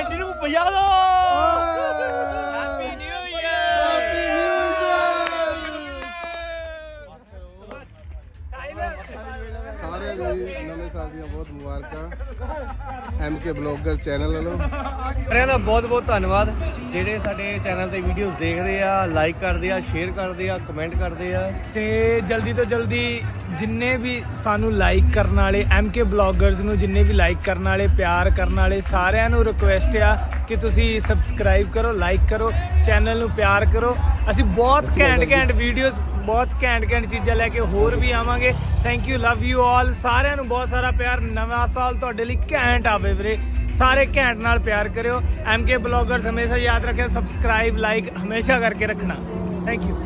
Yadav happy new happy ਸਾਰਿਆਂ ਨੂੰ ਜੀ ਨਵੇਂ ਸਾਲ ਦੀਆਂ ਬਹੁਤ ਮੁਬਾਰਕਾਂ। ਐਮਕੇ ਬਲੌਗਰ ਚੈਨਲ ਵੱਲੋਂ। ਸਾਰਿਆਂ ਦਾ ਬਹੁਤ ਬਹੁਤ ਧੰਨਵਾਦ। ਜਿਹੜੇ ਸਾਡੇ ਚੈਨਲ ਤੇ ਵੀਡੀਓਜ਼ ਦੇਖਦੇ ਆ ਲਾਈਕ ਕਰਦੇ ਆ ਸ਼ੇਅਰ ਕਰਦੇ ਆ ਕਮੈਂਟ ਕਰਦੇ ਆ। ਤੇ ਜਲਦੀ ਤੋਂ ਜਲਦੀ ਜਿੰਨੇ ਵੀ ਸਾਨੂੰ ਲਾਈਕ ਕਰਨ ਵਾਲੇ ਐਮਕੇ ਬਲੌਗਰਸ ਨੂੰ ਜਿੰਨੇ ਵੀ ਲਾਈਕ ਕਰਨ ਵਾਲੇ ਪਿਆਰ ਕਰਨ ਵਾਲੇ ਸਾਰਿਆਂ ਨੂੰ ਰਿਕੁਐਸਟ ਆ ਕਿ ਤੁਸੀਂ ਸਬਸਕ੍ਰਾਈਬ ਕਰੋ ਲਾਈਕ ਕਰੋ ਚੈਨਲ ਨੂੰ ਪਿਆਰ ਕਰੋ। ਅਸੀਂ ਬਹੁਤ ਘੈਂਟ ਘੈਂਟ ਵੀਡੀਓਜ਼ ਬਹੁਤ ਘੈਂਟ ਘੈਂਟ ਚੀਜ਼ਾਂ ਲੈ ਕੇ ਹੋਰ ਵੀ ਆਵਾਂਗੇ। Thank you love you all ਸਾਰਿਆਂ ਨੂੰ ਬਹੁਤ ਸਾਰਾ ਪਿਆਰ। ਨਵਾਂ ਸਾਲ ਤੁਹਾਡੇ ਲਈ ਘੈਂਟ ਆਵੇ ਵੀਰੇ। ਸਾਰੇ ਘੈਂਟ ਨਾਲ ਪਿਆਰ ਕਰਿਓ। ਐਮਕੇ ਬਲੌਗਰਸ ਹਮੇਸ਼ਾ ਯਾਦ ਰੱਖਿਓ। ਸਬਸਕ੍ਰਾਈਬ ਲਾਈਕ ਹਮੇਸ਼ਾ ਕਰਕੇ ਰੱਖਣਾ। Thank you